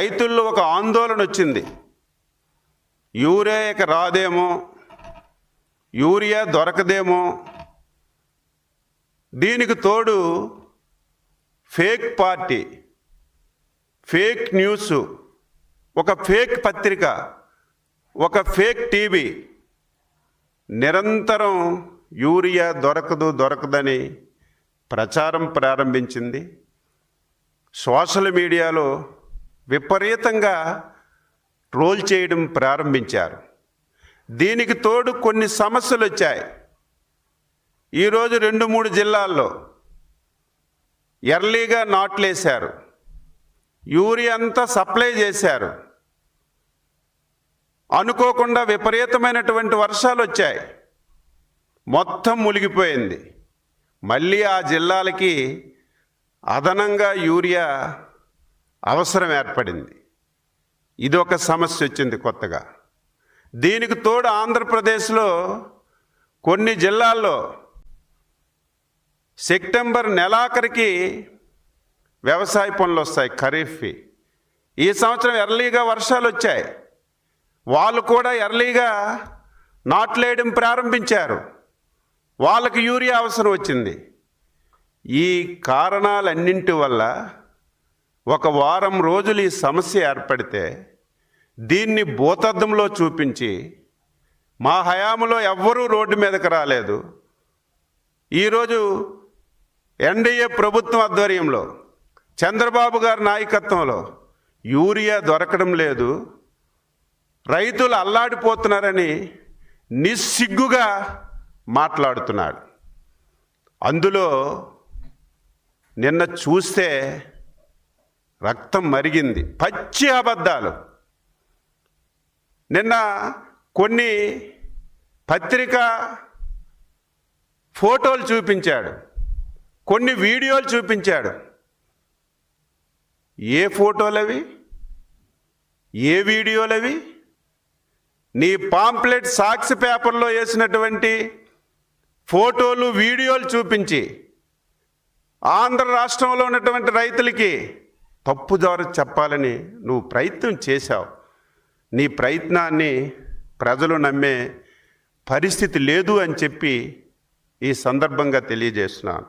రైతుల్లో ఒక ఆందోళన వచ్చింది. యూరియా ఇక రాదేమో యూరియా దొరకదేమో దీనికి తోడు ఫేక్ పార్టీ ఫేక్ న్యూస్ ఒక ఫేక్ పత్రిక ఒక ఫేక్ టీవీ నిరంతరం యూరియా దొరకదు దొరకదని ప్రచారం ప్రారంభించింది. సోషల్ మీడియాలో విపరీతంగా ట్రోల్ చేయడం ప్రారంభించారు. దీనికి తోడు కొన్ని సమస్యలు వచ్చాయి. ఈరోజు రెండు మూడు జిల్లాల్లో ఎర్లీగా నాట్లేశారు. యూరియా అంతా సప్లై చేశారు. అనుకోకుండా విపరీతమైనటువంటి వర్షాలు వచ్చాయి. మొత్తం మునిగిపోయింది. మళ్ళీ ఆ జిల్లాలకి అదనంగా యూరియా అవసరం ఏర్పడింది. ఇది ఒక సమస్య వచ్చింది కొత్తగా. దీనికి తోడు ఆంధ్రప్రదేశ్లో కొన్ని జిల్లాల్లో సెప్టెంబర్ నెలాఖరికి వ్యవసాయ పనులు వస్తాయి ఖరీఫ్వి. ఈ సంవత్సరం ఎర్లీగా వర్షాలు వచ్చాయి. వాళ్ళు కూడా ఎర్లీగా నాట్లేయడం ప్రారంభించారు. వాళ్ళకి యూరియా అవసరం వచ్చింది. ఈ కారణాలన్నింటి వల్ల ఒక వారం రోజులు ఈ సమస్య ఏర్పడితే దీన్ని భూతద్దంలో చూపించి మా హయాములో ఎవ్వరూ రోడ్డు మీదకి రాలేదు. ఈరోజు ఎన్డీఏ ప్రభుత్వం ఆధ్వర్యంలో చంద్రబాబు గారి నాయకత్వంలో యూరియా దొరకడం లేదు. రైతులు అల్లాడిపోతున్నారని నిస్సిగ్గుగా మాట్లాడుతున్నాడు అందులో నిన్న చూస్తే రక్తం మరిగింది. పచ్చి అబద్ధాలు. నిన్న కొన్ని పత్రిక ఫోటోలు చూపించాడు. కొన్ని వీడియోలు చూపించాడు. ఏ ఫోటోలు అవి ఏ వీడియోలు అవి నీ పాంప్లెట్ సాక్షి పేపర్లో వేసినటువంటి ఫోటోలు వీడియోలు చూపించి ఆంధ్ర రాష్ట్రంలో ఉన్నటువంటి రైతులకి తప్పుదారు చెప్పాలని నువ్వు ప్రయత్నం చేశావు. నీ ప్రయత్నాన్ని ప్రజలు నమ్మే పరిస్థితి లేదు అని చెప్పి ఈ సందర్భంగా తెలియజేస్తున్నాను.